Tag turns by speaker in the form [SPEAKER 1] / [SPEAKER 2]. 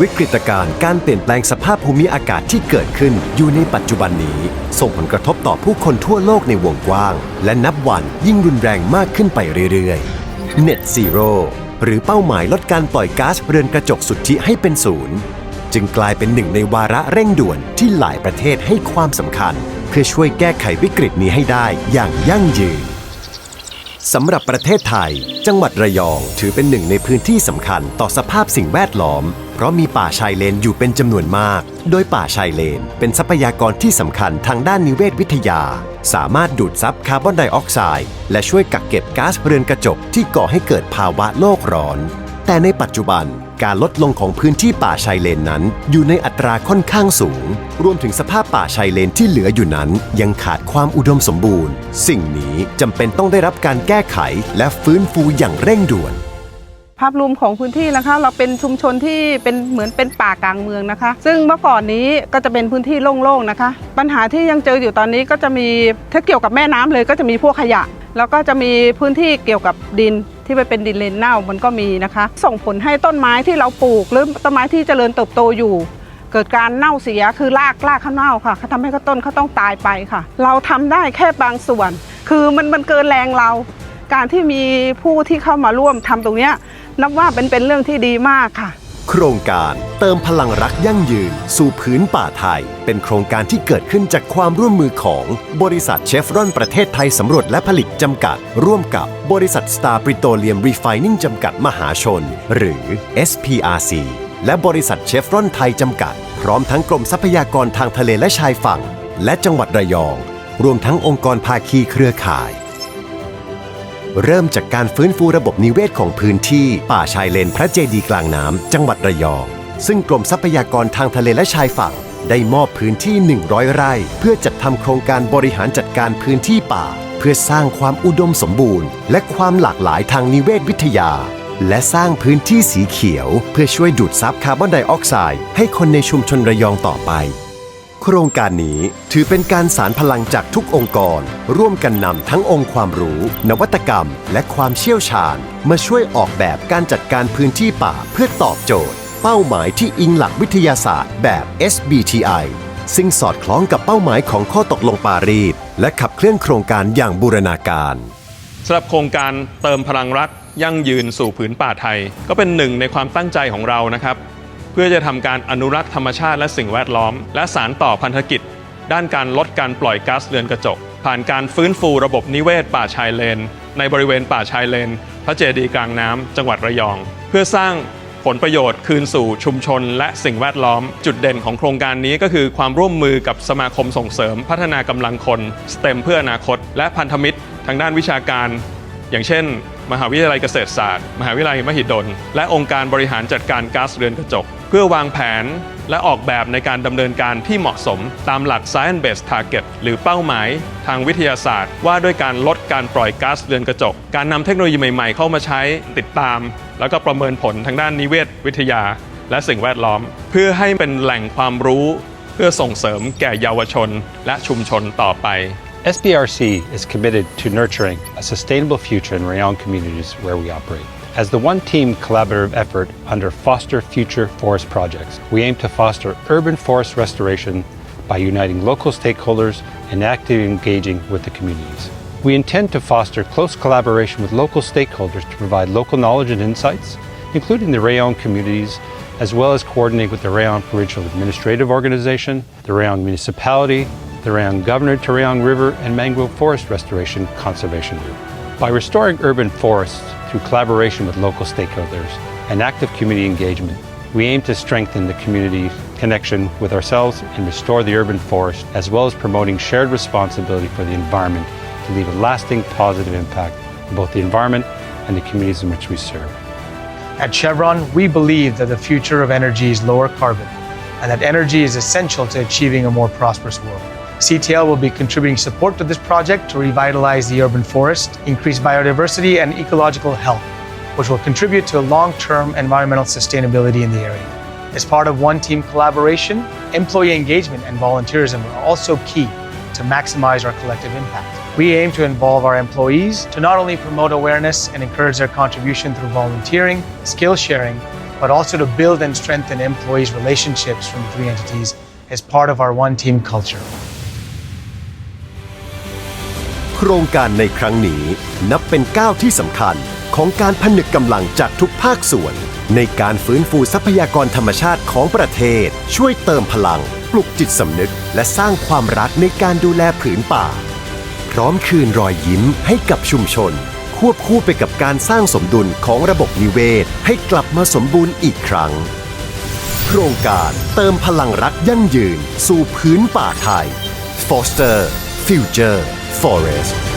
[SPEAKER 1] วิกฤตการณ์การเปลี่ยนแปลงสภาพภูมิอากาศที่เกิดขึ้นอยู่ในปัจจุบันนี้ ส่งผลกระทบต่อผู้คนทั่วโลกในวงกว้าง และนับวันยิ่งรุนแรงมากขึ้นไปเรื่อยๆ Net Zero หรือเป้าหมายลดการปล่อยก๊าซเรือนกระจกสุทธิให้เป็นศูนย์จึงกลายเป็นหนึ่งในวาระเร่งด่วนที่หลายประเทศให้ความสำคัญ เพื่อช่วยแก้ไขวิกฤตนี้ให้ได้อย่างยั่งยืนสำหรับประเทศไทย จังหวัดระยองถือเป็นหนึ่งในพื้นที่สำคัญต่อสภาพสิ่งแวดล้อม เพราะมีป่าชายเลนอยู่เป็นจำนวนมาก โดยป่าชายเลน เป็นทรัพยากรที่สำคัญทางด้านนิเวศวิทยา สามารถดูดซับคาร์บอนไดออกไซด์และช่วยกักเก็บก๊าซเรือนกระจกที่ก่อให้เกิดภาวะโลกร้อน แต่ในปัจจุบันการลดลงของพื้นที่ป่าชายเลนนั้น อยู่ในอัตราค่อนข้างสูง รวมถึงสภาพป่าชายเลนที่เหลืออยู่นั้น ยังขาดความอุดมสมบูรณ์ สิ่งนี้จำเป็นต้องได้รับการแก้ไขและฟื้นฟูอย่างเร่งด่วน
[SPEAKER 2] ภาพรวมของพื้นที่นะคะเราเป็นชุมชนที่เป็นเหมือนเป็นป่ากลางเมืองนะคะ ซึ่งเมื่อก่อนนี้ก็จะเป็นพื้นที่โล่งๆนะคะ ปัญหาที่ยังเจออยู่ตอนนี้ก็จะมีถ้าเกี่ยวกับแม่น้ำเลยก็จะมีพวกขยะ แล้วก็จะมีพื้นที่เกี่ยวกับดินที่ไปเป็นดินเลนเน่ามันก็มีนะคะ ส่งผลให้ต้นไม้ที่เราปลูก หรือต้นไม้ที่เจริญเติบโตอยู่ เกิดการเน่าเสียคือรากรากข้าวเน่าค่ะเขาทำให้ต้นเขาต้องตายไปค่ะ เราทำได้แค่บางส่วน คือมันมันเกินแรงเรา การที่มีผู้ที่เข้ามาร่วมทำตรงเนี้ย นับว่าเป็นเป็นเรื่องที่ดีมากค่ะ
[SPEAKER 1] โครงการเติมพลังรักยั่งยืน สู่พื้นป่าไทย เป็นโครงการที่เกิดขึ้นจากความร่วมมือของบริษัทเชฟรอนประเทศไทยสำรวจและผลิตจำกัด ร่วมกับบริษัท Star p r e t o l e u m Refining จำกัดมหาชน หรือ SPRC และบริษัทเชฟรอนไทยจำกัด พร้อมทั้งกรมทรัพยากรทางทะเลและชายฝั่ง และจังหวัดระยอง รวมทั้งองค์กรภาคีเครือข่าย เริ่มจากการฟื้นฟูระบบนิเวศของพื้นที่ ป่าชายเลนพระเจดีย์กลางน้ำจังหวัดระยอง ซึ่งกรมทรัพยากรทางทะเลและชายฝั่ง ได้มอบพื้นที่ 100 ไร่ เพื่อจัดทำโครงการบริหารจัดการพื้นที่ป่า เพื่อสร้างความอุดมสมบูรณ์ และความหลากหลายทางนิเวศวิทยา และสร้างพื้นที่สีเขียว เพื่อช่วยดูดซับคาร์บอนไดออกไซด์ให้คนในชุมชนระยองต่อไป โครงการนี้ถือเป็นการสารพลังจากทุกองค์กร ร่วมกันนำทั้งองค์ความรู้ นวัตกรรม และความเชี่ยวชาญ มาช่วยออกแบบการจัดการพื้นที่ป่าเพื่อตอบโจทย์ เป้าหมายที่อิงหลักวิทยาศาสตร์แบบ SBTI ซึ่งสอดคล้องกับเป้าหมายของข้อตกลงปารีสและขับเคลื่อนโครงการอย่างบูรณาการ
[SPEAKER 3] สำหรับโครงการเติมพลังรักยั่งยืนสู่ผืนป่าไทย ก็เป็นหนึ่งในความตั้งใจของเรานะครับ เพื่อจะทำการอนุรักษ์ธรรมชาติและสิ่งแวดล้อม และสารต่อพันธกิจ ด้านการลดการปล่อยก๊าซเรือนกระจก ผ่านการฟื้นฟูระบบนิเวศป่าชายเลน ในบริเวณป่าชายเลน พระเจดีย์กลางน้ำจังหวัดระยอง เพื่อสร้างผลประโยชน์คืนสู่ชุมชนและสิ่งแวดล้อม จุดเด่นของโครงการนี้ก็คือความร่วมมือกับสมาคมส่งเสริม พัฒนากำลังคน STEM เพื่ออนาคต และพันธมิตร ทางด้านวิชาการ อย่างเช่น มหาวิทยาลัยเกษตรศาสตร์ มหาวิทยาลัยมหิดล และองค์การบริหารจัดการก๊าซเรือนกระจก พื่อวางแผนและออกแบบในการดำเนินการที่เหมาะสมตามหลัก Science Based Target หรือเป้าหมายทางวิทยาศาสตร์ ว่าด้วยการลดการปล่อยก๊าซเรือนกระจก การนำเทคโนโลยีใหม่ๆ เข้ามาใช้ติดตาม แล้วก็ประเมินผลทางด้านนิเวศวิทยา และสิ่งแวดล้อม เพื่อให้เป็นแหล่งความรู้ เพื่อส่งเสริมแก่เยาวชน และชุมชนต่อไป
[SPEAKER 4] SBRC is committed to nurturing a sustainable future in Rayon communities where we operate. As the one team collaborative effort under Foster Future Forest Projects, we aim to foster urban forest restoration by uniting local stakeholders and actively engaging with the communities. We intend to foster close collaboration with local stakeholders to provide local knowledge and insights, including the Rayon communities, as well as coordinate with the Rayon Provincial Administrative Organization, the Rayon Municipality, the Rayon Governor to Rayon River and Mangrove Forest Restoration Conservation Group. By restoring urban forests through collaboration with local stakeholders and active community engagement, we aim to strengthen the community connection with ourselves and restore the urban forest, as well as promoting shared responsibility for the environment to leave a lasting positive impact on both the environment and the communities in which we serve.
[SPEAKER 5] At Chevron, we believe that the future of energy is lower carbon and that energy is essential to achieving a more prosperous world. CTL will be contributing support to this project to revitalize the urban forest, increase biodiversity and ecological health, which will contribute to long term environmental sustainability in the area. As part of One Team collaboration, employee engagement and volunteerism are also key to maximize our collective impact. We aim to involve our employees to not only promote awareness and encourage their contribution through volunteering, skill sharing, but also to build and strengthen employees' relationships from the three entities as part of our one team culture.
[SPEAKER 1] ครงการในครั้งนี้นับเป็นก้าวที่สำคัญของการผนึกกำลังจากทุกภาคส่วน ในการฟื้นฟูทรัพยากรธรรมชาติของประเทศ ช่วยเติมพลัง ปลุกจิตสำนึก และสร้างความรักในการดูแลผืนป่า พร้อมคืนรอยยิ้มให้กับชุมชน ควบคู่ไปกับการสร้างสมดุลของระบบนิเวศ ให้กลับมาสมบูรณ์อีกครั้ง โครงการเติมพลังรักยั่งยืน สู่พื้นป่าไทย Foster Future Forest